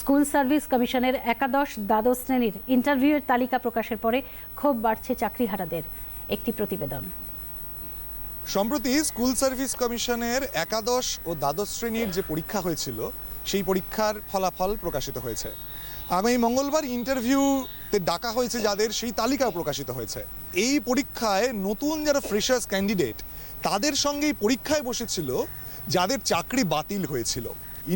School service কমিশনের একাদশ দ্বাদশ শ্রেণির ইন্টারভিউয়ের তালিকা প্রকাশের পরে ক্ষোভ বাড়ছে চাকরিহারাদের। একটি প্রতিবেদন। সম্প্রতি স্কুল সার্ভিস কমিশনের একাদশ ও দ্বাদশ শ্রেণির যে পরীক্ষা হয়েছিল, সেই পরীক্ষার ফলাফল প্রকাশিত হয়েছে। আমি মঙ্গলবার ইন্টারভিউতে ডাকা হয়েছে যাদের, সেই তালিকা প্রকাশিত হয়েছে। এই পরীক্ষায় নতুন যারা ফ্রেশার্স ক্যান্ডিডেট, তাদের সঙ্গেই পরীক্ষায় বসেছিল যাদের চাকরি বাতিল হয়েছিল।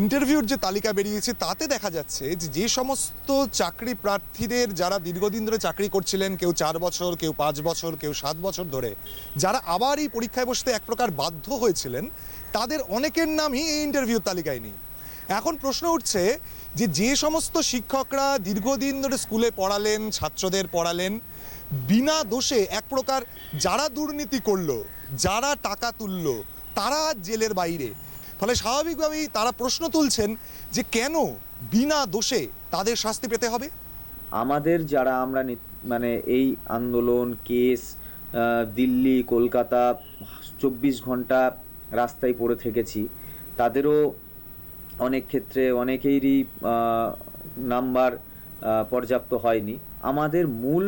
ইন্টারভিউর যে তালিকা বেরিয়েছে, তাতে দেখা যাচ্ছে যে যে সমস্ত চাকরি প্রার্থীদের যারা দীর্ঘদিন ধরে চাকরি করছিলেন, কেউ চার বছর, কেউ পাঁচ বছর, কেউ সাত বছর ধরে, যারা আবার এই পরীক্ষায় বসতে এক প্রকার বাধ্য হয়েছিলেন, তাদের অনেকের নামই এই ইন্টারভিউর তালিকায় নেই। এখন প্রশ্ন উঠছে যে যে সমস্ত শিক্ষকরা দীর্ঘদিন ধরে স্কুলে পড়ালেন, ছাত্রদের পড়ালেন, বিনা দোষে এক প্রকার যারা দুর্নীতি করল, যারা টাকা তুললো, তারা জেলের বাইরে। ফলে স্বাভাবিকভাবেই তারা প্রশ্ন তুলছেন যে কেন বিনা দোষে তাদের শাস্তি পেতে হবে? আমাদের যারা আমরা মানে এই আন্দোলন, কেস দিল্লি, কলকাতা, চব্বিশ ঘণ্টা রাস্তায় পড়ে থেকেছি, তাদেরও অনেক ক্ষেত্রে অনেকেরই নাম্বার পর্যাপ্ত হয়নি। আমাদের মূল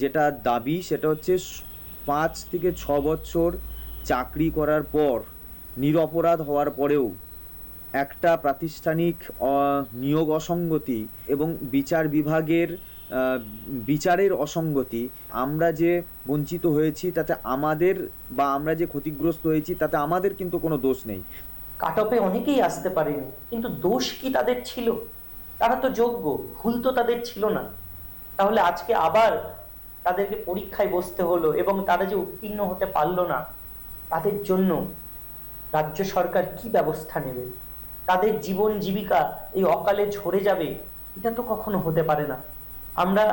যেটা দাবি সেটা হচ্ছে পাঁচ থেকে ছ বছর চাকরি করার পর নিরপরাধ হওয়ার পরেও একটা প্রাতিষ্ঠানিক নিয়োগ অসঙ্গতি এবং বিচার বিভাগের বিচারের অসঙ্গতি, আমরা যে বঞ্চিত হয়েছি তাতে আমাদের বা আমরা যে ক্ষতিগ্রস্ত হয়েছি তাতে আমাদের কিন্তু কোনো দোষ নেই। কাট অফে অনেকেই আসতে পারেনি, কিন্তু দোষ কি তাদের ছিল? তারা তো যোগ্য, ভুল তো তাদের ছিল না। তাহলে আজকে আবার তাদেরকে পরীক্ষায় বসতে হলো এবং তারা যে উত্তীর্ণ হতে পারল না, তাদের জন্য রাজ্য সরকার কি ব্যবস্থা নেবে? তাদের জীবন জীবিকা এই অকালে ঝরে যাবে, এটা তো কখনো হতে পারে না। আমরা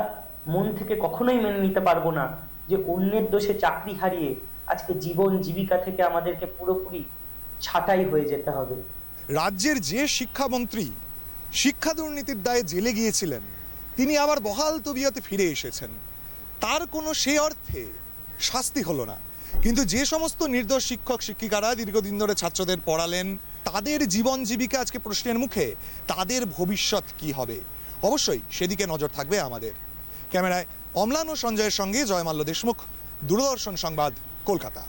মন থেকে কখনোই মেনে নিতে পারব না যে অন্যের দোষে চাকরি হারিয়ে আজকে জীবন জীবিকা থেকে আমাদেরকে পুরোপুরি ছাঁটাই হয়ে যেতে হবে। রাজ্যের যে শিক্ষামন্ত্রী শিক্ষা দুর্নীতির দায়ে জেলে গিয়েছিলেন, তিনি আবার বহাল তবিয়তে ফিরে এসেছেন। তার কোনো সে অর্থে শাস্তি হলো না। কিন্তু যে সমস্ত নির্দোষ শিক্ষক, শিক্ষিকারা দীর্ঘদিন ধরে ছাত্রদের পড়ালেন, তাদের জীবন জীবিকা আজকে প্রশ্নের মুখে, তাদের ভবিষ্যৎ কি হবে? অবশ্যই সেদিকে নজর থাকবে আমাদের। ক্যামেরায় অমলান ও সঞ্জয়ের সঙ্গে জয়মাল্য দেশমুখ, দূরদর্শন সংবাদ, কলকাতা।